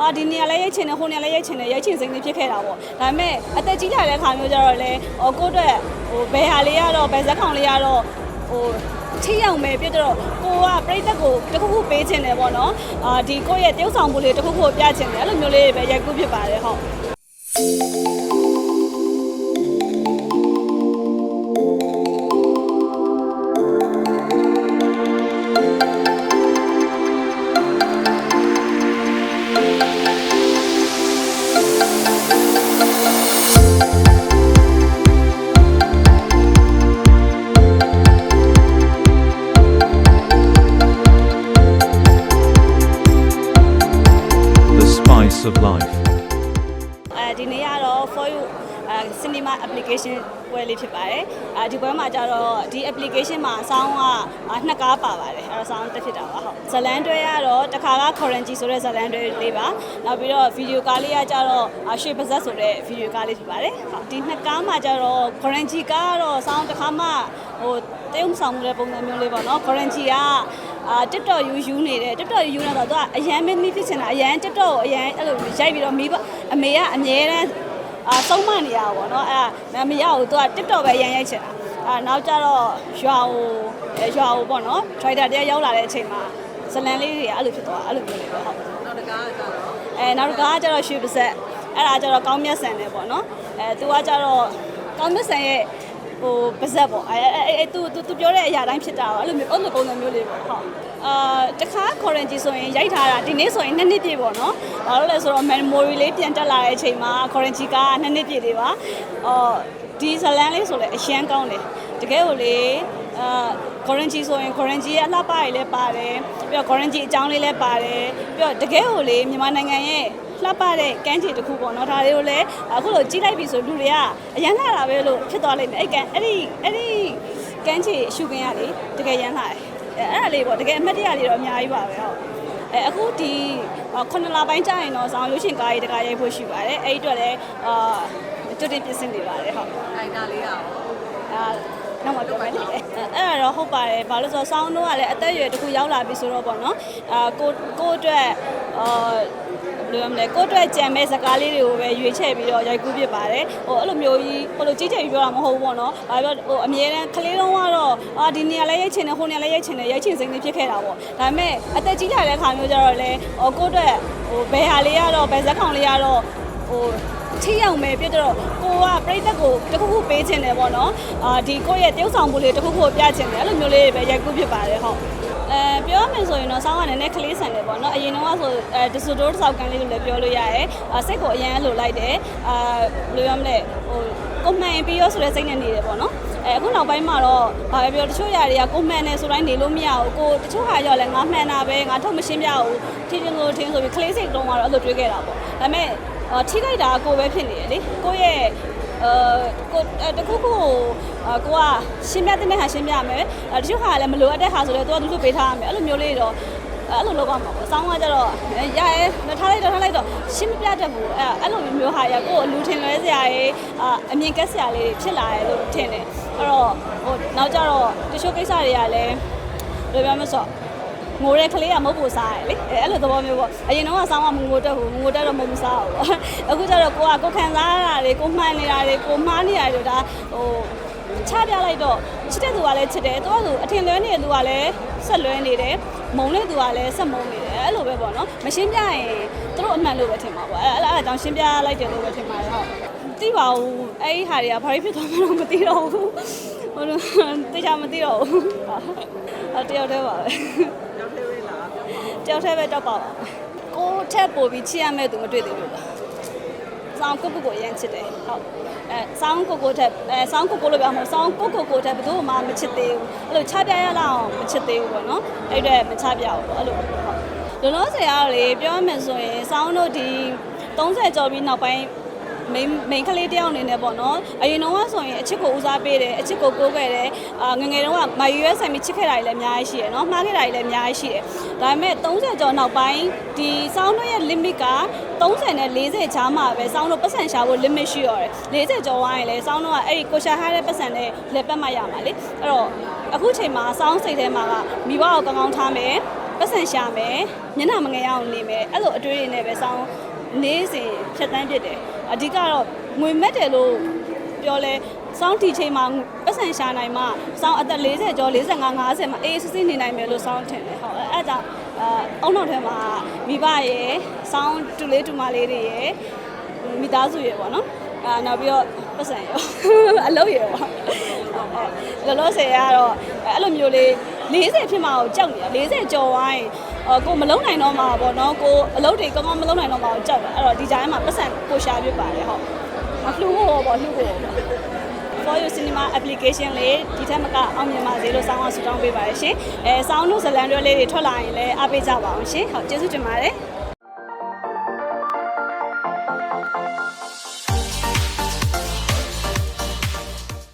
အာဒီနေရာလဲရိုက်ချင်တယ်ဟိုနေရာလဲရိုက်ချင်တယ်ရိုက်ချင်စိမ့်နေဖြစ်ခဲ့တာပေါ့ဒါပေမဲ့အသက်ကြီးလာတဲ့ခါမျိုးကျတော့လေဟိုကိုယ့်အတွက်ဟိုဘယ်ဟာလေးရတော့ဘယ်ဇက်ကောင်လေးရတော့ဟိုထိရောက်မယ်ပြတ်တော့ကိုကပြိတက်ကိုတစ်ခုခုပေးချင်တယ်ပေါ့နော်အာဒီကိုယ့်ရဲ့တယောက်ဆောင်မှုလေးတစ်ခုခုကိုပြချင်တယ်အဲ့လိုမျိုးလေးတွေပဲရိုက်ကူးဖြစ်ပါတယ်ဟုတ် of life. အဲဒီနေ့ကတော့ for you အဲ cinema application ပွဲလေးဖြစ်ပါတယ်အဲဒီပွဲမှာကျတော့ဒီ application မှာဆောင်းကအာနှစ်ကားပါပါတယ်အဲတော့ဆောင်းတက်ဖြစ်တာပါဟုတ်ဇလန်တွဲကတော့တစ်ခါက currency ဆိုတဲ့ဇလန်တွဲလေးပါနောက်ပြီးတော့ video ကားလေးကကျတော့အာရွှေပါဇက်ဆိုတဲ့ video ကားလေးဖြစ်ပါတယ်ဟုတ်ဒီနှစ်ကားမှာကျတော့ currency ကားကတော့ဆောင်းတစ်ခါမှဟိုတရုံဆောင်မှုတဲ့ပုံစံမျိုးလေးပေါ့နော် currency ကအာ TikTok ယူယူနေတယ် TikTok ယူနေတော့သူကအရန်မင်းမီးဖြစ်ချင်တာအရန် TikTok ကိုအရန်အဲ့လိုရိုက်ပြီးတော့မိဘအမေကအမြဲတမ်း အာဆုံးမနေရပါဘောเนาะအဲ့ဒါမရဘူးသူက TikTok ပဲရန်ရိုက်ချင်တာအာနောက်ကျတော့ရွာကိုအဲရွာကိုပေါ့နော် Trader တရားရောက်လာတဲ့အချိန်မှာဇလန်လေးတွေကအဲ့လိုဖြစ်သွားအဲ့လိုမျိုးလေးပဲဟုတ် နောက်တကားကြတော့ အဲနောက်တစ်ခါကကျတော့ရွှေပါဆက်အဲ့ဒါကျတော့ကောင်းမြတ်ဆန်တယ်ပေါ့နော်အဲသူကကျတော့ကောင်းမြတ်ဆန်ရဲ့ ဟိုပါဇက်ပေါ့အဲအဲအဲသူသူသူပြောတဲ့အရာတိုင်းဖြစ်တာပေါ့အဲ့လိုမျိုးအဲ့လိုပုံစံမျိုးလေးပေါ့ဟုတ်အာတခါ currency ဆိုရင်ရိုက်ထားတာဒီနေ့ဆိုရင်နှစ်နှစ်ပြည့်ပေါ့နော်ဘာလို့လဲဆိုတော့ memory လေးပြန်တက်လာတဲ့အချိန်မှာ currency ကနှစ်နှစ်ပြည့်လေးပါအော်ဒီဇလန်လေးဆိုလည်းအရှမ်းကောင်းတယ်တကယ်ကိုလေအာ currency ဆိုရင် currency ရဲ့အလှပတွေလည်းပါတယ်ပြီးတော့ currency အကြောင်းလေးလည်းပါတယ်ပြီးတော့တကယ်ကိုလေမြန်မာနိုင်ငံရဲ့ လှပတဲ့ကမ်းခြေတစ်ခုပေါ့နော်ဒါတွေကိုလည်းအခုလိုကြီးလိုက်ပြီဆိုလူတွေကအရန်လာတာပဲလို့ဖြစ်သွားလိမ့်မယ်အဲ့ကန်အဲ့ဒီအဲ့ဒီကမ်းခြေအရှုခင်းရလေတကယ်ရန်လာတယ်အဲ့အဲ့ဒါလေးပေါ့တကယ်အမှတ်တရလေးတော့အများကြီးပါပဲဟုတ်အဲအခုဒီခုနှစ်လပိုင်းကြာရင်တော့ဆောင်းရုပ်ရှင်ကားကြီးတကားရိုက်ဖို့ရှိပါတယ်အဲ့ဒီအတွက်လည်းအာတွတ်တင်ပြင်ဆင်နေပါတယ်ဟုတ်အိုင်တာလေးอ่ะအာနောက်မှပြောမယ်လေအဲ့အဲ့ဒါတော့ဟုတ်ပါတယ်ဘာလို့လဲဆိုတော့ဆောင်းတော့ကလည်းအသက်အရွယ်တစ်ခုရောက်လာပြီဆိုတော့ပေါ့နော်အာကိုကိုအတွက်အာ ဘယ်လိုရမလဲကိုအတွက်ကြံမဲ့စကားလေးတွေကိုပဲရွေးချယ်ပြီးတော့ရိုက်ကူးဖြစ်ပါတယ်ဟိုအဲ့လိုမျိုးကြီးဟိုလိုကြီးချယ်ပြီးပြောတာမဟုတ်ဘူးပေါ့နော်ဘာပြောဟိုအမြဲတမ်းကလေးလုံးကတော့အာဒီနေရာလဲရိုက်ချင်တယ်ဟိုနေရာလဲရိုက်ချင်တယ်ရိုက်ချင်စိမ့်နေဖြစ်ခဲ့တာပေါ့ဒါပေမဲ့အသက်ကြီးလာတဲ့ခါမျိုးကျတော့လေဟိုကိုအတွက်ဟိုဘယ်ဟာလေးရတော့ဘယ်ဇက်ကောင်လေးရတော့ဟို ထိရောက်မယ်ပြတ်တော့ကိုကပြိတက်ကိုတစ်ခုခုပေးချင်တယ်ပေါ့နော်အာဒီကိုယ့်ရဲ့တယောက်ဆောင်မှုလေးတစ်ခုခုကိုပြချင်တယ်အဲ့လိုမျိုးလေးတွေပဲရိုက်ကူးဖြစ်ပါတယ်ဟုတ်အဲပြောရမယ်ဆိုရင်တော့စောင်းကလည်းနည်းကလေးဆန်တယ်ပေါ့နော်အရင်တော့ဆိုအဲဒီဆိုတိုးဆောက်ကန်လေးလို့လည်းပြောလို့ရတယ်အာစိတ်ကိုအရင်လိုလိုက်တယ်အာဘယ်လိုရမလဲဟိုကိုမှန်ပြီးရောဆိုတဲ့စိတ်နဲ့နေတယ်ပေါ့နော်အဲအခုနောက်ပိုင်းမှာတော့ဘာပဲပြောတချို့ຢာတွေကကိုမှန်နေဆိုတိုင်းနေလို့မရဘူးကိုတချို့ဟာရောလည်းငါမှန်တာပဲငါထုတ်မရှင်းပြဘူးထင်းထင်းကိုထင်းဆိုပြီးကလေးစိတ်တုံးကတော့အဲ့လိုတွေးခဲ့တာပေါ့ဒါပေမဲ့အော် ထိခိုက်တာကကိုပဲဖြစ်နေတယ်လေကိုရဲ့အဲကိုတခုခုကိုကိုကရှင်းပြတဲ့ဟာရှင်းပြမယ်တချို့ဟာလည်းမလိုအပ်တဲ့ဟာဆိုလည်းသူကသူ့လိုပေးထားရမယ်အဲ့လိုမျိုးလေးတော့အဲ့လိုလောက်အောင်ပါပေါ့အဆောင်ကကြတော့ရရဲထားလိုက်တော့ထားလိုက်တော့ရှင်းမပြတတ်ဘူးအဲ့အဲ့လိုမျိုးဟာရကိုအလူထင်လွဲစရာရေးအမြင်ကက်စရာလေးဖြစ်လာတယ်လို့ထင်တယ်အဲ့တော့ဟိုနောက်ကြတော့တချို့ကိစ္စတွေကလည်းဘယ်လိုပြောမလဲဆိုတော့ ငိုတဲ့ကလေးကမဟုတ်ဘူးစားရလေအဲအဲ့လိုသဘောမျိုးပေါ့အရင်တော့ကဆောင်းကမငိုတက်ဘူးငိုတက်တော့မဟုတ်ဘူးစားဘူးပေါ့အခုကျတော့ကိုကကိုခံစားရတာတွေကိုမှန်နေတာတွေကိုမှားနေတာတွေဒါဟိုချပြလိုက်တော့ချစ်တဲ့သူကလည်းချစ်တယ်သူကဆိုအထင်လွဲနေတဲ့သူကလည်းဆက်လွဲနေတယ်မုံတဲ့သူကလည်းဆက်မုံနေတယ်အဲ့လိုပဲပေါ့နော်မရှင်းပြရင်သူတို့အမှန်လို့ပဲထင်ပါပေါ့အဲ့အဲ့အကြောင်းရှင်းပြလိုက်တယ်လို့ပဲထင်ပါတယ်ဟုတ်သိပါဘူးအဲ့ဒီဟာတွေကဘာဖြစ်သွားမှန်းတော့မသိတော့ဘူးဟိုတေချာမသိတော့ဘူးအဲ့တယောက်တည်းပါပဲရောက်သေးသေးလားတ ယောက်တည်းပဲတော့ပါပါကိုထက်ပို့ပြီးချစ်ရမယ့်သူမတွေ့သေးဘူးလားစောင်းကိုကိုကိုရမ်းချစ်တယ်ဟုတ်အဲစောင်းကိုကိုထက်အဲစောင်းကိုကိုလို့ပြောမှာစောင်းကိုကိုကိုထက်ဘယ်သူမှမချစ်သေးဘူးအဲ့လိုချပြရလောက်အောင်မချစ်သေးဘူးပေါ့နော်အဲ့အတွက်မချပြဘူးပေါ့အဲ့လိုဟုတ်လုံးလုံးဆရာကလေပြောရမယ်ဆိုရင်စောင်းတို့ဒီ30ကျော်ပြီးနောက်ပိုင်း မိန်မိန်ကလေးတယောက်အနေနဲ့ပေါ့နော်အရင်တော့ဆိုရင်အချစ်ကိုဦးစားပေးတယ်အချစ်ကိုကိုးခဲ့တယ်အာငယ်ငယ်တုန်းကမယူရဲဆိုင်ပြီးချစ်ခဲ့တာတွေလည်းအများကြီးရှိတယ်နော်မှားခဲ့တာတွေလည်းအများကြီးရှိတယ်ဒါပေမဲ့30ကျော်နောက်ပိုင်းဒီစောင်းတို့ရဲ့ limit က30နဲ့40ချားမှာပဲစောင်းတို့ပတ်စံရှာဖို့ limit ရှိရတယ်40ကျော်သွားရင်လည်းစောင်းတို့ကအဲ့ဒီကိုရှာထားတဲ့ပတ်စံနဲ့လက်ပတ်မှရမှာလေအဲ့တော့အခုချိန်မှာစောင်းစိတ်ထဲမှာကမိဘကိုကောင်းကောင်းထားမယ်ပတ်စံရှာမယ်မျက်နှာမငယ်အောင်နေမယ်အဲ့လိုအတွေးတွေနဲ့ပဲစောင်း နေစဉ်ဖြတ်တန်းဖြစ်တယ်အဓိကတော့ငွေမက်တယ်လို့ပြောလဲစောင်းတီချိန်မှာပတ်စံရှာနိုင်မှစောင်းအသက်40ကျော်45 50မှာအေးစစ်စစ်နေနိုင်မယ်လို့စောင်းထင်တယ်ဟုတ်အဲ့အဲ့ဒါအာအုံနောက်ထဲမှာမိဘရယ်စောင်းတူလေးတူမလေးတွေရယ်မိသားစုရေပေါ့နော်အာနောက်ပြီးတော့ပတ်စံရောအလုပ်ရေပေါ့အဲလောလောဆယ်ကတော့အဲ့လိုမျိုးလေး40ဖြစ်မှာကိုကြောက်နေတာ40ကျော်ဝိုင်းအော် ကိုမလုံးနိုင်တော့မှာပေါ့နော်ကိုအလုပ်တွေကောင်းကောင်းမလုံးနိုင်တော့မှာကိုကြောက်တာအဲ့တော့ဒီကြားထဲမှာပတ်စံကိုရှာပြပါတယ်ဟုတ်အလှူဖို့ပေါ့လှူဖို့ပေါ့ For You Cinema application လေးဒီထက်မကအောင်မြင်ပါစေလို့ဆောင်းအောင်ဆုတောင်းပေးပါရရှင်အဲဆောင်းတို့ဇလန်တွဲလေးတွေထွက်လာရင်လည်းအားပေးကြပါအောင်ရှင်ဟုတ်ကျေးဇူးတင်ပါတယ်